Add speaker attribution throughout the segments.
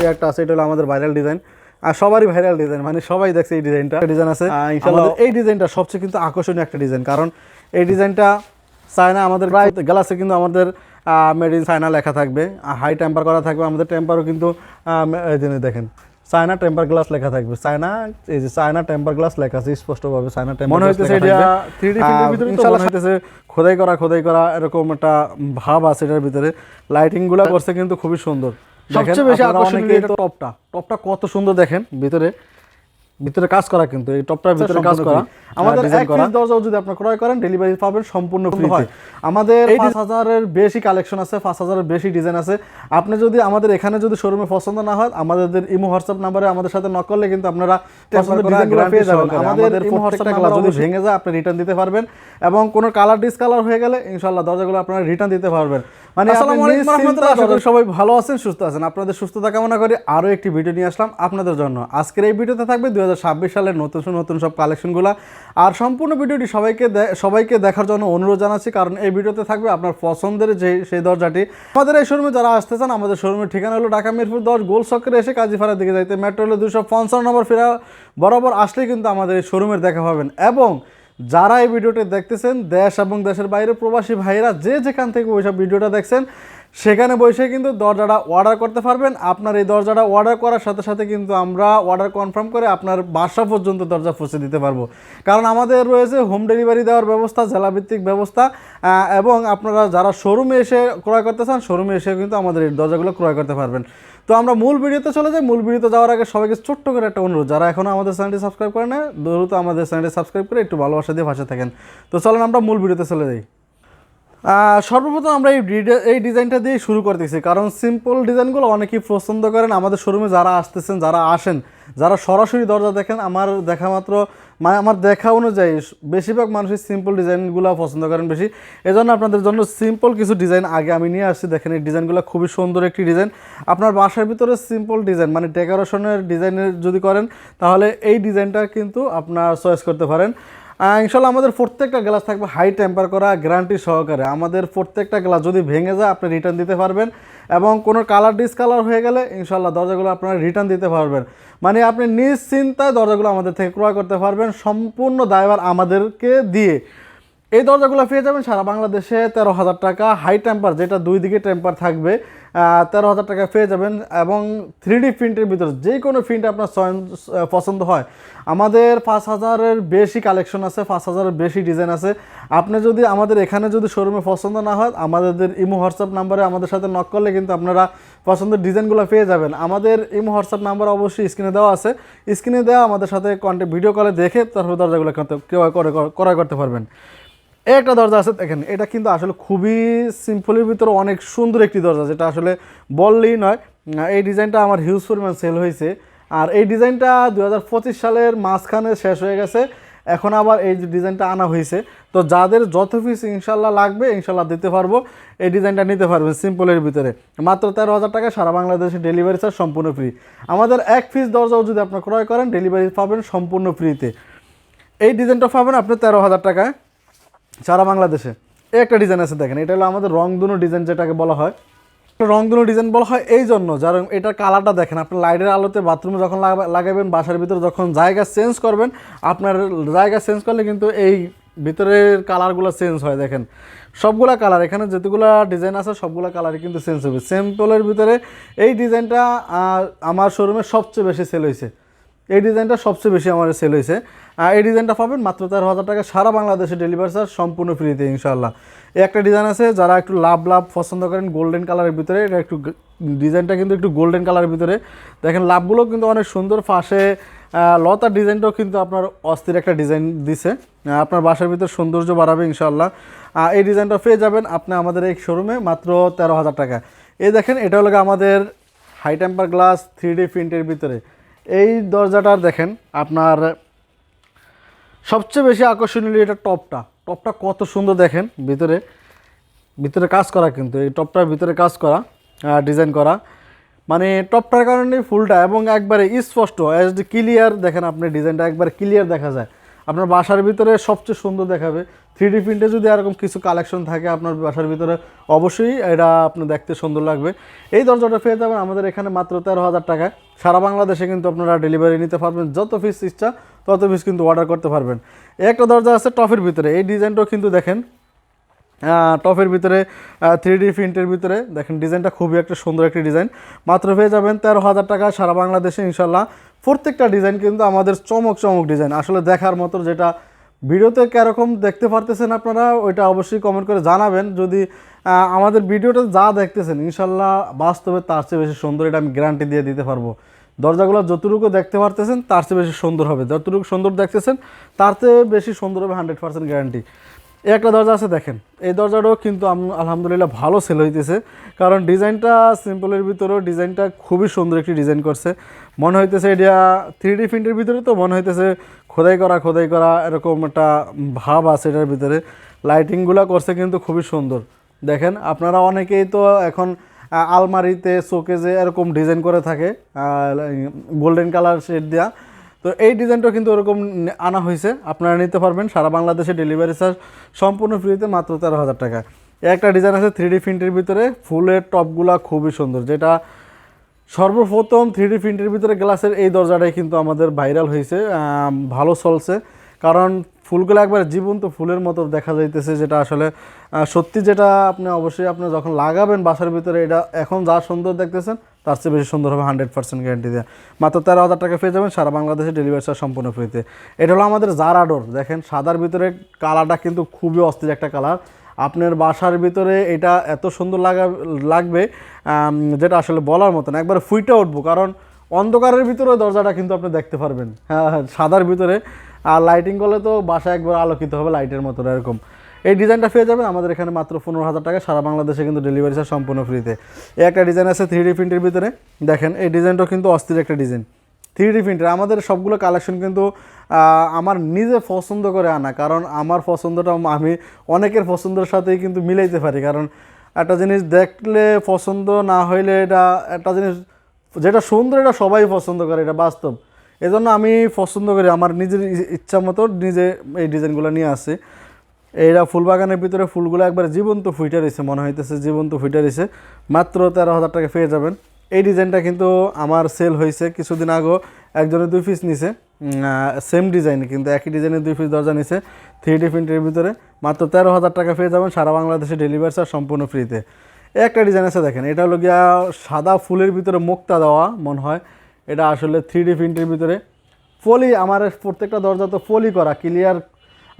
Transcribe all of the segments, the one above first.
Speaker 1: এই একটা আছে এটা হলো আমাদের ভাইরাল ডিজাইন আর সবারই ভাইরাল ডিজাইন মানে সবাই দেখছে এই ডিজাইনটা ডিজাইন আছে।
Speaker 2: আহ,
Speaker 1: এই ডিজাইনটা সবচেয়ে কিন্তু আকর্ষণীয় একটা ডিজাইন কারণ এই ডিজাইনটা চায়না আমাদের প্রায় গ্লাসে কিন্তু আমাদের মেড ইন চায়না লেখা থাকবে। হাই টেম্পার করা থাকবে আমাদের টেম্পারও কিন্তু দেখেন চায়না টেম্পার গ্লাস লেখা থাকবে। চায়না এই যে চায়না টেম্পার গ্লাস লেখা আছে স্পষ্টভাবে চায়না টেম্পার
Speaker 2: মনে হইতেছে এটা 3D প্রিন্টের ভিতরে
Speaker 1: ইনশাআল্লাহ হইতেছে। খোদাই করা খোদাই করা এরকম একটা ভাব আছে এটার ভিতরে। লাইটিংগুলা করছে কিন্তু খুবই সুন্দর। সবচেয়ে বেশি আকর্ষণীয় এটা টপটা। টপটা কত সুন্দর দেখেন ভিতরে ভিতরে কাজ করা কিন্তু এই টপটার ভিতরে কাজ করা। আমাদের এক পিস দরজাও যদি আপনি ক্রয় করেন ডেলিভারি পাবেন সম্পূর্ণ ফ্রি হয় আমাদের পাঁচ হাজারের বেশি কালেকশন আছে পাঁচ হাজারের বেশি ডিজাইন আছে। আপনি যদি আমাদের এখানে যদি শোরুমে পছন্দ না হয় আমাদের ইমো হোয়াটসঅ্যাপ নাম্বারে আমাদের সাথে নক করলে কিন্তু আপনারা পেয়ে যাবেন। আমাদের ইমো হোয়াটসঅ্যাপ নাম্বার যদি ভেঙে যায় আপনি রিটার্ন দিতে পারবেন। এবং কোনো কালার ডিসকালার হয়ে গেলে ইনশাআল্লাহ দরজাগুলো আপনারা রিটার্ন দিতে পারবেন। মানে
Speaker 2: আসসালামু আলাইকুম
Speaker 1: নিশ্চিন্তে
Speaker 2: আশা করি
Speaker 1: সবাই ভালো আছেন সুস্থ আছেন। আপনাদের সুস্থতা কামনা করি আরও একটি ভিডিও নিয়ে আসলাম আপনাদের জন্য। আজকের এই ভিডিওতে থাকবে দু হাজার ছাব্বিশ সালের নতুন নতুন সব কালেকশনগুলো আর সম্পূর্ণ ভিডিওটি সবাইকে সবাইকে দেখার জন্য অনুরোধ জানাচ্ছি কারণ এই ভিডিওতে থাকবে আপনার পছন্দের যে সেই দরজাটি। আমাদের এই শোরুমে যারা আসতে চান আমাদের শোরুমের ঠিকানা হলো ঢাকা মিরপুর দশ গোল চক্করে এসে কাজীপাড়ার দিকে যাইতে। মেট্রো হলো দুশো পঞ্চান্ন নম্বর ফেরা বরাবর আসলেই কিন্তু আমাদের এই শোরুমের দেখা পাবেন। এবং যারা এই ভিডিওটি দেখতেছেন দেশ এবং দেশের বাইরে প্রবাসী ভাইরা যে যেখান থেকে ওইসব ভিডিওটা দেখছেন সেখানে বসে কিন্তু দরজাটা অর্ডার করতে পারবেন। আপনার এই দরজাটা অর্ডার করার সাথে সাথে কিন্তু আমরা অর্ডার কনফার্ম করে আপনার বাসা পর্যন্ত দরজা পৌঁছে দিতে পারব। কারণ আমাদের রয়েছে হোম ডেলিভারি দেওয়ার ব্যবস্থা, জেলাভিত্তিক ব্যবস্থা এবং আপনারা যারা শোরুমে এসে ক্রয় করতে চান শোরুমে এসে কিন্তু আমাদের এই দরজাগুলো ক্রয় করতে পারবেন। তো আমরা মূল ভিডিওতে চলে যাই। মূল ভিডিওতে যাওয়ার আগে সবাইকে ছোট্ট করে একটা অনুরোধ, যারা এখনও আমাদের চ্যানেলটি সাবস্ক্রাইব করে না, দ্রুত আমাদের চ্যানেলটি সাবস্ক্রাইব করে একটু ভালোবাসা দিয়ে ভাষা থাকেন। তো চলেন আমরা মূল ভিডিওতে চলে যাই। সর্বপ্রথম আমরা এই এই ডিজাইনটা দিয়ে শুরু করে করতেছি কারণ সিম্পল ডিজাইনগুলো অনেকেই পছন্দ করেন। আমাদের শোরুমে যারা আসতেছেন, যারা আসেন, যারা সরাসরি দরজা দেখেন, আমার দেখা মাত্র মানে আমার দেখা অনুযায়ী বেশিরভাগ মানুষই সিম্পল ডিজাইনগুলো পছন্দ করেন বেশি। এজন্য আপনাদের জন্য সিম্পল কিছু ডিজাইন আগে আমি নিয়ে আসছি। দেখেন, এই ডিজাইনগুলো খুবই সুন্দর একটি ডিজাইন। আপনার বাসার ভিতরে সিম্পল ডিজাইন মানে ডেকোরেশনের ডিজাইনের যদি করেন, তাহলে এই ডিজাইনটা কিন্তু আপনার চয়েস করতে পারেন। ইনশাল্লাহ আমাদের প্রত্যেকটা গ্লাস থাকবে হাই টেম্পার করা গ্যারান্টি সহকারে। আমাদের প্রত্যেকটা গ্লাস যদি ভেঙে যায়, আপনি রিটার্ন দিতে পারবেন। এবং কোনো কালার ডিসকালার হয়ে গেলে, ইনশাল্লাহ দরজাগুলো আপনারা রিটার্ন দিতে পারবেন। মানে আপনি নিশ্চিন্তায় দরজাগুলো আমাদের থেকে ক্রয় করতে পারবেন, সম্পূর্ণ দায়ভার আমাদেরকে দিয়ে। এই দরজাগুলো পেয়ে যাবেন সারা বাংলাদেশে তেরো হাজার টাকা। হাই টেম্পার যেটা দুই দিকে টেম্পার থাকবে তেরো হাজার টাকা পেয়ে যাবেন এবং থ্রি ডি প্রিন্টের ভিতরে যে কোনো প্রিন্ট আপনার পছন্দ হয়। আমাদের পাঁচ হাজারের বেশি কালেকশন আছে, পাঁচ হাজারের বেশি ডিজাইন আছে। আপনি যদি আমাদের এখানে যদি শোরুমে পছন্দ না হয়, আমাদের ইমো হোয়াটসঅ্যাপ নাম্বারে আমাদের সাথে নক করলে কিন্তু আপনারা পছন্দের ডিজাইনগুলো পেয়ে যাবেন। আমাদের ইমো হোয়াটসঅ্যাপ নাম্বার অবশ্যই স্ক্রিনে দেওয়া আছে। স্ক্রিনে দেওয়া আমাদের সাথে কন্ট্যাক্ট ভিডিও কলে দেখে তারপর দরজাগুলো কিন্তু ক্রয় করে ক্রয় করতে পারবেন। একটা দরজা আছে, দেখেন, এটা কিন্তু আসলে খুবই সিম্পলের ভিতরে অনেক সুন্দর একটি দরজা, যেটা আসলে বললেই নয়। এই ডিজাইনটা আমার হিউজ পরিমাণ সেল হয়েছে। আর এই ডিজাইনটা দু হাজার পঁচিশ সালের মাঝখানে শেষ হয়ে গেছে। এখন আবার এই ডিজাইনটা আনা হয়েছে। তো যাদের যত পিস ইনশাল্লাহ লাগবে ইনশাল্লাহ দিতে পারব। এই ডিজাইনটা নিতে পারবেন সিম্পলের ভিতরে। মাত্র তেরো হাজার টাকা সারা বাংলাদেশে ডেলিভারি চার্জ সম্পূর্ণ ফ্রি আমাদের এক পিস দরজাও যদি আপনি ক্রয় করেন ডেলিভারি পাবেন সম্পূর্ণ ফ্রিতে এই ডিজাইনটা পাবেন আপনি তেরো হাজার টাকায়। সারা বাংলাদেশে। এই একটা ডিজাইন আছে দেখেন, এটা হলো আমাদের রংধনু ডিজাইন যেটাকে বলা হয়। রংধনু ডিজাইন বলা হয় এই জন্য যার এটার কালারটা দেখেন, আপনি লাইটের আলোতে বাথরুমে যখন লাগাবেন, বাসার ভিতরে যখন জায়গা চেঞ্জ করবেন, আপনার জায়গা চেঞ্জ করলে কিন্তু এই ভিতরের কালারগুলো চেঞ্জ হয়, দেখেন। সবগুলা কালার এখানে যেতগুলা ডিজাইন আছে, সবগুলা কালারই কিন্তু চেঞ্জ হবে। সিম্পলের ভিতরে এই ডিজাইনটা আমার শোরুমে সবচেয়ে বেশি সেল হয়েছে এই ডিজাইনটা সবচেয়ে বেশি আমার সেল হয়েছে এই ডিজাইনটা পাবেন মাত্র তেরো হাজার টাকা। সারা বাংলাদেশে ডেলিভারি চার্জ সম্পূর্ণ ফ্রিতে ইনশাল্লাহ একটা ডিজাইন আছে, যারা একটু লাভ লাভ পছন্দ করেন গোল্ডেন কালারের ভিতরে, এটা একটু ডিজাইনটা কিন্তু একটু গোল্ডেন কালারের ভিতরে। দেখেন, লাভগুলো কিন্তু অনেক সুন্দর, ফাঁসে লতার ডিজাইনটাও কিন্তু আপনার অস্থির একটা ডিজাইন দিছে। আপনার বাসার ভিতরে সৌন্দর্য বাড়াবে ইনশাল্লাহ এই ডিজাইনটা পেয়ে যাবেন আপনি আমাদের এই শোরুমে মাত্র তেরো হাজার টাকা। এই দেখেন, এটা হলো আমাদের high temper glass three D প্রিন্টের ভিতরে। এই দরজাটার দেখেন, আপনার সবচেয়ে বেশি আকর্ষণীয় এটা টপটা। টপটা কত সুন্দর দেখেন, ভিতরে ভিতরে কাজ করা কিন্তু, এই টপটার ভিতরে কাজ করা ডিজাইন করা। মানে টপটার কারণে ফুলটা এবং একবারে স্পষ্ট এস ক্লিয়ার দেখেন আপনি ডিজাইনটা একবার ক্লিয়ার দেখা যায়। আপনার বাসার ভিতরে সবচেয়ে সুন্দর দেখাবে থ্রি ডি প্রিন্টে যদি এরকম কিছু কালেকশন থাকে আপনার বাসার ভিতরে, অবশ্যই এটা আপনার দেখতে সুন্দর লাগবে। এই দরজাটা পেয়ে যাবেন আমাদের এখানে মাত্র তেরো হাজার টাকায়। সারা বাংলাদেশে কিন্তু আপনারা ডেলিভারি নিতে পারবেন, যত পিস ইচ্ছা, তত পিস কিন্তু অর্ডার করতে পারবেন। একটা দরজা আছে টফের ভিতরে, এই ডিজাইনটাও কিন্তু দেখেন। টপের ভিতরে থ্রি ডি প্রিন্টের ভিতরে, দেখেন ডিজাইনটা খুবই একটা সুন্দর একটি ডিজাইন। মাত্র পেয়ে যাবেন তেরো হাজার টাকা সারা বাংলাদেশে ইনশাল্লাহ প্রত্যেকটা ডিজাইন কিন্তু আমাদের চমক চমক ডিজাইন, আসলে দেখার মতো যেটা ভিডিওতে কীরকম দেখতে পারতেছেন আপনারা, ওইটা অবশ্যই কমেন্ট করে জানাবেন। যদি আমাদের ভিডিওটা যা দেখতেছেন, ইনশাল্লাহ বাস্তবে তার চেয়ে বেশি সুন্দর, এটা আমি গ্যারান্টি দিয়ে দিতে পারব। দরজাগুলো যতটুকু দেখতে পারতেছেন, তার চেয়ে বেশি সুন্দর হবে। যতটুকু সুন্দর দেখতেছেন, তার চেয়ে বেশি সুন্দর হবে হান্ড্রেড পার্সেন্ট গ্যারান্টি এই একটা দরজা আছে দেখেন। এই দরজাটাও কিন্তু আলহামদুলিল্লাহ ভালো সেল হইতেছে। কারণ ডিজাইনটা সিম্পলের ভিতরেও ডিজাইনটা খুবই সুন্দর একটি ডিজাইন করছে। মনে হইতেছে এটা থ্রি ডি প্রিন্টের ভিতরে তো মনে হইতেছে খোদাই করা খোদাই করা এরকম একটা ভাব আছে এটার ভিতরে। লাইটিংগুলো করছে কিন্তু খুবই সুন্দর। দেখেন, আপনারা অনেকেই তো এখন আলমারিতে শোকেজে এরকম ডিজাইন করে থাকে গোল্ডেন কালার শেড দেওয়া তো এই ডিজাইনটা কিন্তু ওরকম আনা হয়েছে। আপনারা নিতে পারবেন। সারা বাংলাদেশে ডেলিভারি চার্জ সম্পূর্ণ ফ্রিতে মাত্র তেরো হাজার টাকা। একটা ডিজাইন আছে থ্রি ডি প্রিন্টের ভিতরে। ফুলের টপগুলা খুবই সুন্দর, যেটা সর্বপ্রথম থ্রি ডি প্রিন্টের ভিতরে গ্লাসের এই দরজাটাই কিন্তু আমাদের ভাইরাল হয়েছে। ভালো চলছে। কারণ ফুলগুলো একবার জীবন্ত ফুলের মতো দেখা যাইতেছে যেটা আসলে সত্যি যেটা আপনি অবশ্যই আপনি যখন লাগাবেন বাসার ভিতরে এটা এখন যা সুন্দর দেখতেছেন তার চেয়ে বেশি সুন্দর হবে হান্ড্রেড পার্সেন্ট গ্যারান্টি দেওয়া মাত্র তেরো হাজার টাকা পেয়ে যাবেন সারা বাংলাদেশে ডেলিভারি চার্জ সম্পূর্ণ ফ্রিতে এটা হলো আমাদের জারা ডোর দেখেন সাদার ভিতরে কালারটা কিন্তু খুবই অস্থির একটা কালার আপনার বাসার ভিতরে এটা এত সুন্দর লাগা লাগবে যেটা আসলে বলার মতন একবার ফুইটে উঠবো কারণ অন্ধকারের ভিতরে দরজাটা কিন্তু আপনি দেখতে পারবেন। হ্যাঁ হ্যাঁ, সাদার ভিতরে আর লাইটিং করলে তো বাসা একবার আলোকিত হবে লাইটের মতো এরকম। এই ডিজাইনটা পেয়ে যাবেন আমাদের এখানে মাত্র পনেরো হাজার টাকা, সারা বাংলাদেশে কিন্তু ডেলিভারি চার্জ সম্পূর্ণ ফ্রিতে এই একটা ডিজাইন আছে থ্রি ডি প্রিন্টের ভিতরে। দেখেন, এই ডিজাইনটাও কিন্তু অস্থির একটা ডিজাইন থ্রি ডি প্রিন্টার আমাদের সবগুলো কালেকশন কিন্তু আমার নিজে পছন্দ করে আনা, কারণ আমার পছন্দটা আমি অনেকের পছন্দের সাথেই কিন্তু মিলাইতে পারি। কারণ একটা জিনিস দেখলে পছন্দ না হইলে এটা, একটা জিনিস যেটা সুন্দর, এটা সবাই পছন্দ করে, এটা বাস্তব। এজন্য আমি পছন্দ করি, আমার নিজের ইচ্ছা মতো নিজে এই ডিজাইনগুলো নিয়ে আসি। এইটা ফুল বাগানের ভিতরে ফুলগুলো একবার জীবন্ত ফুইটা রয়েছে, মনে হইতেছে জীবন্ত ফুইটা রয়েছে। মাত্র তেরো হাজার টাকা পেয়ে যাবেন। এই ডিজাইনটা কিন্তু আমার সেল হয়েছে কিছুদিন আগেও একজনের দুই পিস নিছে। সেম ডিজাইন কিন্তু একই ডিজাইনের দুই পিস দরজা নিছে থ্রি ডি প্রিন্টের ভিতরে। মাত্র তেরো হাজার টাকা পেয়ে যাবেন সারা বাংলাদেশে ডেলিভারি চার্জ সম্পূর্ণ ফ্রিতে একটা ডিজাইন আছে দেখেন, এটা হলো গিয়া সাদা ফুলের ভিতরে মুক্তা দেওয়া, মনে হয়। এটা আসলে থ্রি ডি প্রিন্টের ভিতরে। ফলি আমার প্রত্যেকটা দরজা তো ফলি করা ক্লিয়ার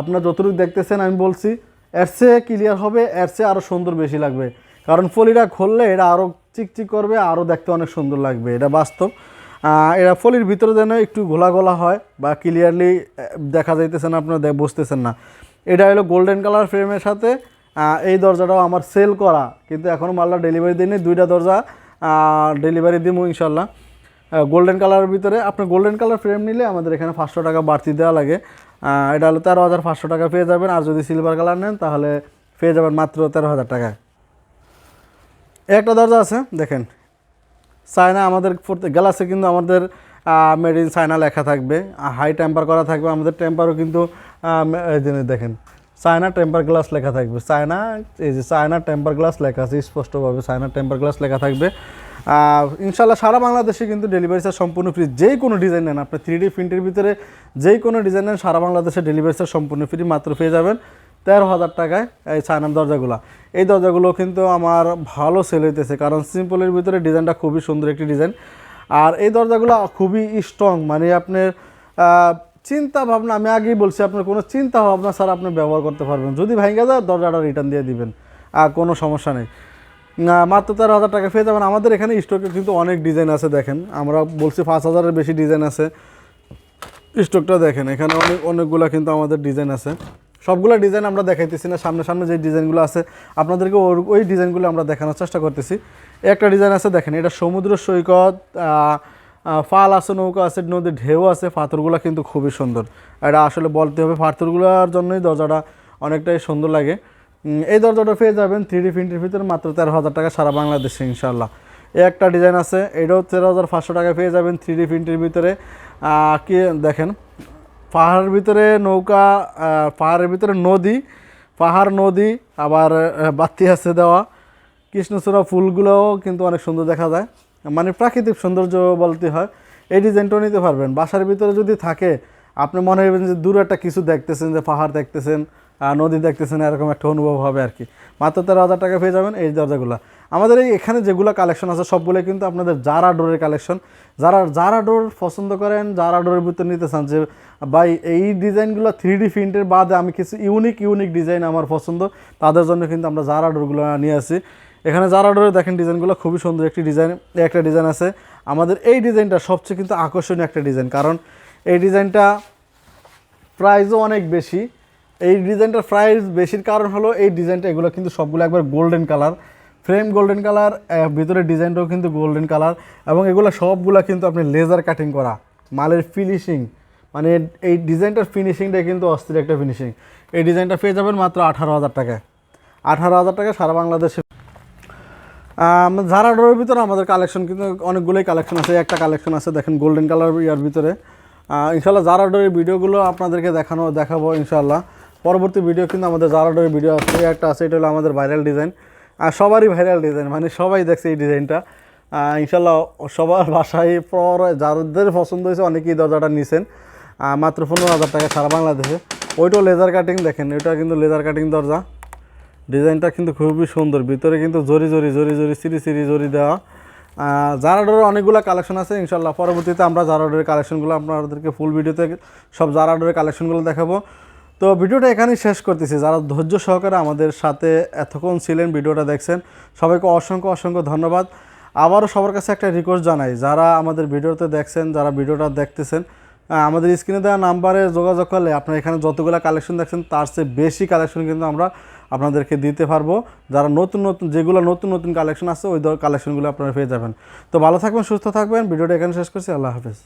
Speaker 1: আপনার যতটুকু দেখতেছেন, আমি বলছি, এর চেয়ে ক্লিয়ার হবে, এর চেয়ে আরও সুন্দর বেশি লাগবে। কারণ ফলিটা খুললে এটা আরও চিকচিক করবে আরও দেখতে অনেক সুন্দর লাগবে, এটা বাস্তব। এরা ফলির ভিতরে যেন একটু ঘোলা গোলা হয় বা ক্লিয়ারলি দেখা যাইতেছে না, আপনারা বুঝতেছেন না। এটা হলো গোল্ডেন কালার ফ্রেমের সাথে এই দরজাটাও আমার সেল করা। কিন্তু এখনও মাল্লা ডেলিভারি দিনে দুইটা দরজা ডেলিভারি দিব ইনশাল্লাহ গোল্ডেন কালারের ভিতরে আপনি গোল্ডেন কালার ফ্রেম নিলে আমাদের এখানে পাঁচশো টাকা বাড়তি দেওয়া লাগে। এটা হলো তেরো হাজার পাঁচশো টাকা পেয়ে যাবেন। আর যদি সিলভার কালার নেন, তাহলে পেয়ে যাবেন মাত্র তেরো হাজার টাকায়। একটা দরজা আছে, দেখেন। চায়না আমাদের গ্লাসে কিন্তু আমাদের মেড ইন চায়না লেখা থাকবে। হাই টেম্পার করা থাকবে। আমাদের টেম্পারও কিন্তু দেখেন। চায়না টেম্পার গ্লাস লেখা থাকবে। চায়না এই যে চায়না টেম্পার গ্লাস লেখা আছে স্পষ্টভাবে চায়না টেম্পার গ্লাস লেখা থাকবে। আহ, ইনশাল্লাহ সারা বাংলাদেশে কিন্তু ডেলিভারি চার্জ সম্পূর্ণ ফ্রি যেই কোনো ডিজাইন নেন আপনি। থ্রি ডি প্রিন্টের ভিতরে যেই কোনো ডিজাইন নেন সারা বাংলাদেশে ডেলিভারি চার্জ সম্পূর্ণ ফ্রি মাত্র পেয়ে যাবেন তেরো হাজার টাকায় এই চায়নার দরজাগুলো। এই দরজাগুলো কিন্তু আমার ভালো সেল হইতেছে কারণ সিম্পলের ভিতরে ডিজাইনটা খুবই সুন্দর একটি ডিজাইন আর এই দরজাগুলো খুবই স্ট্রং মানে আপনার চিন্তা ভাবনা আমি আগেই বলছি, আপনার কোনো চিন্তা ভাবনা ছাড়া আপনি ব্যবহার করতে পারবেন। যদি ভাঙ্গা যায় দরজাটা রিটার্ন দিয়ে দিবেন। আর কোনো সমস্যা নেই। মাত্র তেরো হাজার টাকা পেয়ে যাবেন। আমাদের এখানে স্টকে কিন্তু অনেক ডিজাইন আছে, দেখেন। আমরা বলছি পাঁচ হাজারের বেশি ডিজাইন আছে। স্টকটা দেখেন, এখানে অনেক, অনেকগুলো কিন্তু আমাদের ডিজাইন আছে। সবগুলো ডিজাইন আমরা দেখাইতেছি না। সামনে সামনে যে ডিজাইনগুলো আছে, আপনাদেরকে ওই ডিজাইনগুলো আমরা দেখানোর চেষ্টা করতেছি। একটা ডিজাইন আছে, দেখেন, এটা সমুদ্র সৈকত ফাল আছে, নৌকা আছে, নদীর ঢেউ আছে পাথরগুলো কিন্তু খুবই সুন্দর। এটা আসলে বলতে হবে পাথরগুলোর জন্যই দরজাটা অনেকটাই সুন্দর লাগে। এই দরজাটা পেয়ে যাবেন থ্রি ডি প্রিন্টের ভিতরে মাত্র তেরো হাজার টাকা সারা বাংলাদেশে ইনশাল্লাহ এ একটা ডিজাইন আছে, এটাও তেরো হাজার পাঁচশো টাকা পেয়ে যাবেন থ্রি ডি প্রিন্টের ভিতরে। কি দেখেন, পাহাড়ের ভিতরে নৌকা পাহাড়ের ভিতরে নদী, পাহাড়, নদী, আবার বাতি আছে দেওয়া। কৃষ্ণচূড়া ফুলগুলোও কিন্তু অনেক সুন্দর দেখা যায়। মানে প্রাকৃতিক সৌন্দর্য বলতে হয়, এই ডিজাইনটাও নিতে পারবেন। বাসার ভিতরে যদি থাকে, আপনি মনে হবেন যে দূরে একটা কিছু দেখতেছেন, যে পাহাড় দেখতেছেন নদী দেখতেছেন, এরকম একটা অনুভব হবে আর কি। মাত্র তেরো হাজার টাকা পেয়ে যাবেন এই দরজাগুলো। আমাদের এই এখানে যেগুলো কালেকশন আছে সবগুলো কিন্তু আপনাদের জারা ডোরের কালেকশন যারা যারা ডোর পছন্দ করেন যারা ডোরের ভিতর নিতে চান যে, ভাই, এই ডিজাইনগুলো থ্রি ডি প্রিন্টের বাদে আমি কিছু ইউনিক ইউনিক ডিজাইন আমার পছন্দ, তাদের জন্য কিন্তু আমরা জারা ডোরগুলো নিয়ে আসি। এখানে যারা ডোরে দেখেন ডিজাইনগুলো খুবই সুন্দর একটি ডিজাইন একটা ডিজাইন আছে। আমাদের এই ডিজাইনটা সবচেয়ে কিন্তু আকর্ষণীয় একটা ডিজাইন, কারণ এই ডিজাইনটা প্রাইসও অনেক বেশি। এই ডিজাইনটার প্রাইস বেশির কারণ হলো এই ডিজাইনটা, এগুলো কিন্তু সবগুলো একবার golden colour frame golden colour ভিতরে ডিজাইনটাও কিন্তু গোল্ডেন কালার এবং এগুলো সবগুলো কিন্তু আপনি লেজার কাটিং করা, মালের ফিনিশিং মানে এই ডিজাইনটার ফিনিশিংটা কিন্তু অস্থির একটা ফিনিশিং এই ডিজাইনটা পেয়ে যাবেন মাত্র আঠারো হাজার টাকায়। আঠারো হাজার টাকা সারা বাংলাদেশে ঝাড়া ডোরের ভিতরে আমাদের কালেকশন কিন্তু অনেকগুলোই কালেকশন আছে, একটা কালেকশন আছে, দেখেন গোল্ডেন কালার ইয়ার ভিতরে। ইনশাল্লাহ জারা ডোরের ভিডিওগুলো আপনাদেরকে দেখানো, দেখাবো ইনশাল্লাহ পরবর্তী ভিডিও কিন্তু আমাদের জারা ডোরের ভিডিও আছে একটা আছে, এটা হলো আমাদের ভাইরাল ডিজাইন আর সবারই ভাইরাল ডিজাইন মানে সবাই দেখছে এই ডিজাইনটা ইনশাল্লাহ সবার বাসায় পর যাদের পছন্দ হয়েছে অনেকেই দরজাটা নিছেন। মাত্র পনেরো হাজার টাকা সারা বাংলাদেশে। ওইটাও লেজার কাটিং দেখেন, ওইটা কিন্তু লেজার কাটিং দরজা। ডিজাইনটা কিন্তু খুবই সুন্দর। ভিতরে কিন্তু জরি জরি জরি জরি, সিরি সিরি জরি দেওয়া। জারাডোরের অনেকগুলো কালেকশন আছে ইনশাল্লাহ পরবর্তীতে আমরা জারাডোরের কালেকশনগুলো আপনাদেরকে ফুল ভিডিওতে সব জারাডোরের কালেকশনগুলো দেখাবো। তো ভিডিওটা এখানেই শেষ করতেছি। যারা ধৈর্য সহকারে আমাদের সাথে এতক্ষণ ছিলেন ভিডিওটা দেখছেন, সবাইকে অসংখ্য অসংখ্য ধন্যবাদ। আবারও সবার কাছে একটা রিকোয়েস্ট জানাই, যারা আমাদের ভিডিওতে দেখছেন, যারা ভিডিওটা দেখতেছেন আমাদের স্ক্রিনে দেওয়া নাম্বারে যোগাযোগ করলে আপনার এখানে যতগুলো কালেকশন দেখছেন, তার চেয়ে বেশি কালেকশন কিন্তু আমরা আপনাদেরকে দিতে পারব। যারা নতুন নতুন, যেগুলো নতুন নতুন কালেকশন আছে, ওই কালেকশনগুলো আপনারা পেয়ে যাবেন। তো ভালো থাকবেন, সুস্থ থাকবেন। ভিডিওটা এখানে শেষ করছি। আল্লাহ হাফেজ।